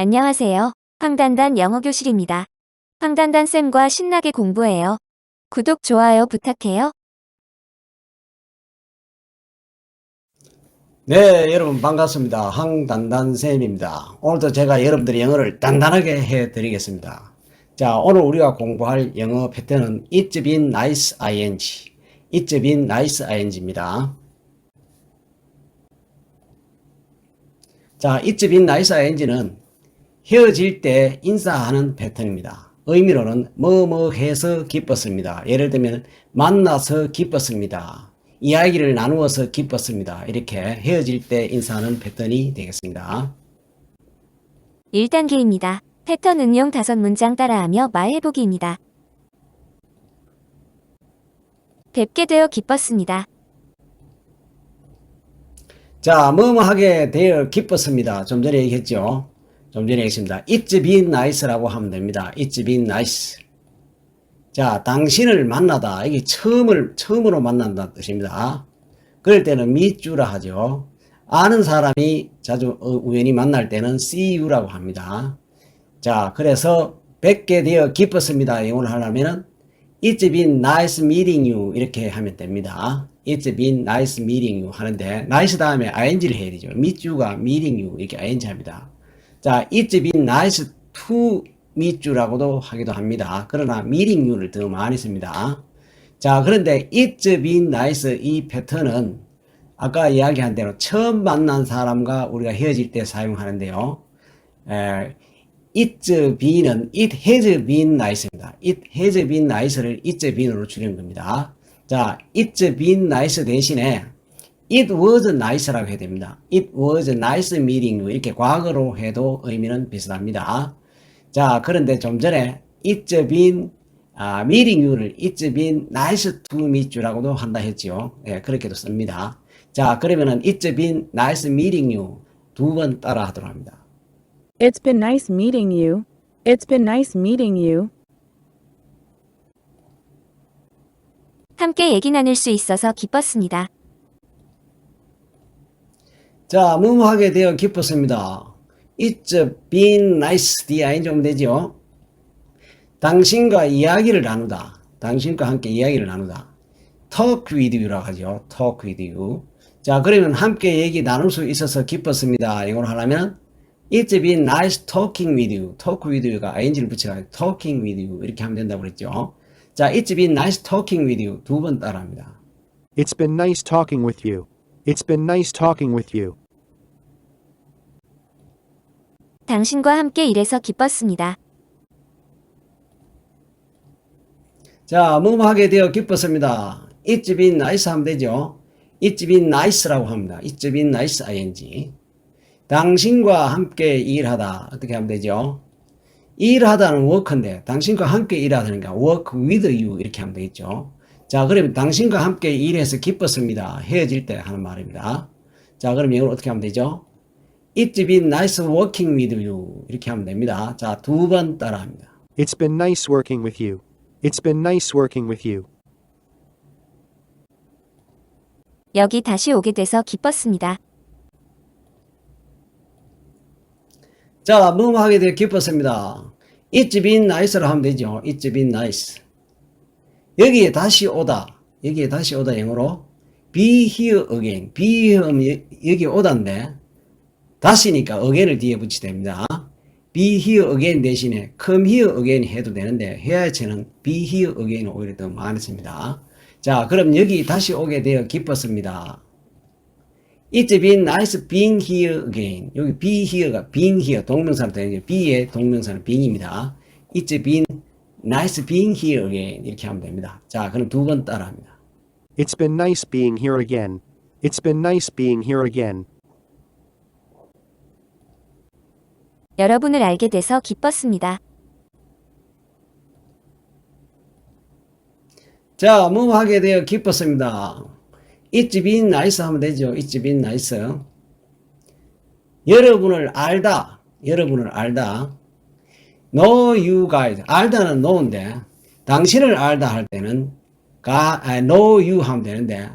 안녕하세요. 황단단 영어 교실입니다. 황단단 쌤과 신나게 공부해요. 구독, 좋아요 부탁해요. 네, 여러분 반갑습니다. 황단단 쌤입니다. 오늘도 제가 여러분들의 영어를 단단하게 해드리겠습니다. 자, 오늘 우리가 공부할 영어 패턴은 It's been nice ing. It's been nice ing입니다. 자, It's been nice ing는 헤어질 때 인사하는 패턴입니다. 의미로는 뭐뭐 해서 기뻤습니다. 예를 들면 만나서 기뻤습니다. 이야기를 나누어서 기뻤습니다. 이렇게 헤어질 때 인사하는 패턴이 되겠습니다. 1단계입니다. 패턴 응용 다섯 문장 따라하며 말해보기입니다. 뵙게 되어 기뻤습니다. 자, 뭐뭐 하게 되어 기뻤습니다. 좀 전에 얘기했죠. 좀 전에 얘기했습니다. It's been nice라고 하면 됩니다. It's been nice. 자, 당신을 만나다. 이게 처음을, 처음으로 만난다는 뜻입니다. 그럴 때는 meet you라 하죠. 아는 사람이 자주 어, 우연히 만날 때는 see you라고 합니다. 자, 그래서 뵙게 되어 기뻤습니다. 이걸 하려면은 It's been nice meeting you 이렇게 하면 됩니다. It's been nice meeting you 하는데 nice 다음에 ing를 해야 되죠. meet you가 meeting you 이렇게 ing 합니다. 자, been nice to meet you라고도 하기도 합니다. 그러나 you를 더 많이 씁니다. 자, 그런데 It's been nice 이 패턴은 아까 이야기한 대로 처음 만난 사람과 우리가 헤어질 때 사용하는데요. 에, It's been은 It has been nice입니다. It has been nice를 It's been으로 줄이는 겁니다. 자, It's been nice 대신에 It was nice라고 해야 됩니다. It was nice meeting you 이렇게 과거로 해도 의미는 비슷합니다. 자, 그런데 좀 전에 It's been 아, meeting you를 It's been nice to meet you라고도 한다 했지요. 예, 그렇게도 씁니다. 자, 그러면은 It's been nice meeting you 두 번 따라 하도록 합니다. It's been nice meeting you. It's been nice meeting you. 함께 얘기 나눌 수 있어서 기뻤습니다. 자, 무모하게 되어 기뻤습니다. It's been nice. DI 좀 되죠? 당신과 이야기를 나누다. 당신과 함께 이야기를 나누다. Talk with you라고 하죠. Talk with you. 자, 그러면 함께 얘기 나눌 수 있어서 기뻤습니다. 이걸 하려면 It's been nice talking with you. Talk with you가 ing를 붙여가지고 talking with you 이렇게 하면 된다고 그랬죠. 자, It's been nice talking with you 두 번 따라합니다. It's been nice talking with you. It's been nice talking with you. 당신과 함께 일해서 기뻤습니다. 자, 뭐뭐하게 되어 기뻤습니다. It's been 하면 되죠. It's nice라고 합니다. It's been ing. 당신과 함께 일하다 어떻게 하면 되죠? 일하다는 work인데 당신과 함께 일하다니까 work with you 이렇게 하면 되겠죠. 자, 그러면 당신과 함께 일해서 기뻤습니다. 헤어질 때 하는 말입니다. 자, 그럼 이걸 어떻게 하면 되죠? It's been nice working with you 이렇게 하면 됩니다. 자, 두 번 따라합니다. It's been nice working with you. It's been nice working with you. 여기 다시 오게 돼서 기뻤습니다. 자, 뭐뭐 하게 되어 기뻤습니다. It's been nice로 하면 되죠. It's been nice. 여기에 다시 오다. 여기에 다시 오다 영어로 be here again. be here 여기 오다인데 다시니까 again을 뒤에 붙이면 됩니다. be here again 대신에 come here again 해도 되는데 해야체는 be here again을 오히려 더 많이 씁니다. 자, 그럼 여기 다시 오게 되어 기뻤습니다. It's been nice being here again. 여기 be here가 being here 동명사로 되는 be의 동명사는 being입니다. It's been nice being here again. 이렇게 하면 됩니다. 자, 그럼 두 번 따라합니다. It's been nice being here again. It's been nice being here again. 여러분을 알게 돼서 기뻤습니다. 자, 뭐 하게 되어 기뻤습니다. It's been nice 하면 되죠. It's been nice. 여러분을 알다. 여러분을 알다. Know you guys. 알다는 know인데, 당신을 알다 할 때는 가, 아, know you 하면 되는데,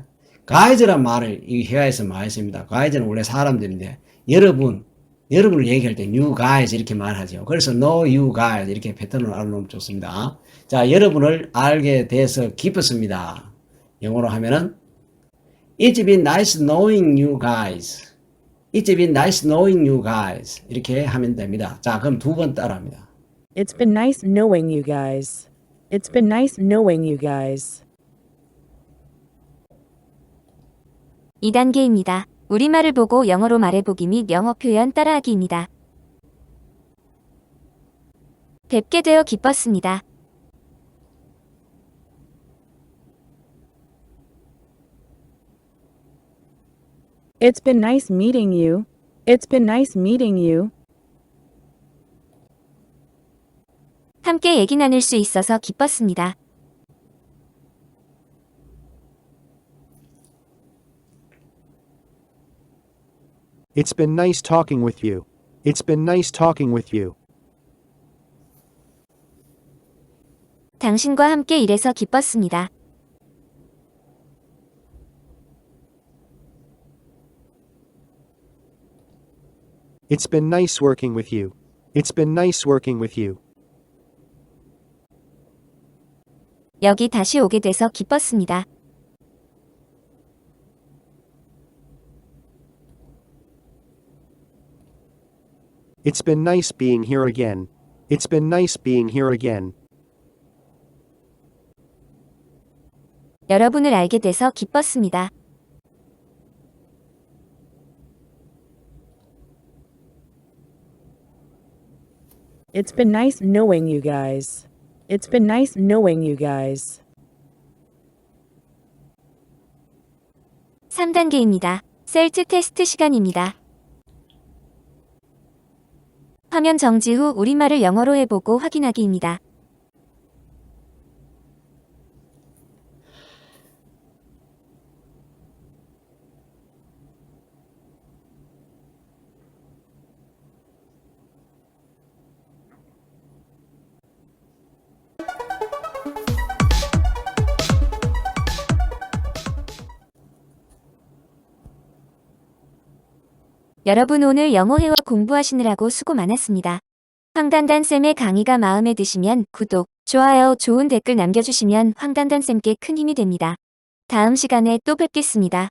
guys란 말을 이 회화에서 씁니다. guys는 원래 사람들인데, 여러분, 여러분을 얘기할 때 you guys 이렇게 말하죠. 그래서 know you guys 이렇게 패턴을 알아놓으면 좋습니다. 자, 여러분을 알게 돼서 기뻤습니다. 영어로 하면은 It's been nice knowing you guys. It's been nice knowing you guys. 이렇게 하면 됩니다. 자, 그럼 두 번 따라합니다. It's been nice knowing you guys. It's been nice knowing you guys. 2단계입니다. 우리말을 보고 영어로 말해보기 및 영어 표현 따라하기입니다. 뵙게 되어 기뻤습니다. It's been nice meeting you. It's been nice meeting you. 함께 얘기 나눌 수 있어서 기뻤습니다. It's been nice talking with you. It's been nice talking with you. 당신과 함께 일해서 기뻤습니다. It's been nice working with you. It's been nice working with you. 여기 다시 오게 돼서 기뻤습니다. It's been nice being here again. It's been nice being here again. 여러분을 알게 돼서 기뻤습니다. It's been nice knowing you guys. It's been nice knowing you guys. 3단계입니다. 셀트 테스트 시간입니다. 화면 정지 후 우리말을 영어로 해보고 확인하기입니다. 여러분 오늘 영어 회화 공부하시느라고 수고 많았습니다. 황단단쌤의 강의가 마음에 드시면 구독, 좋아요, 좋은 댓글 남겨주시면 황단단쌤께 큰 힘이 됩니다. 다음 시간에 또 뵙겠습니다.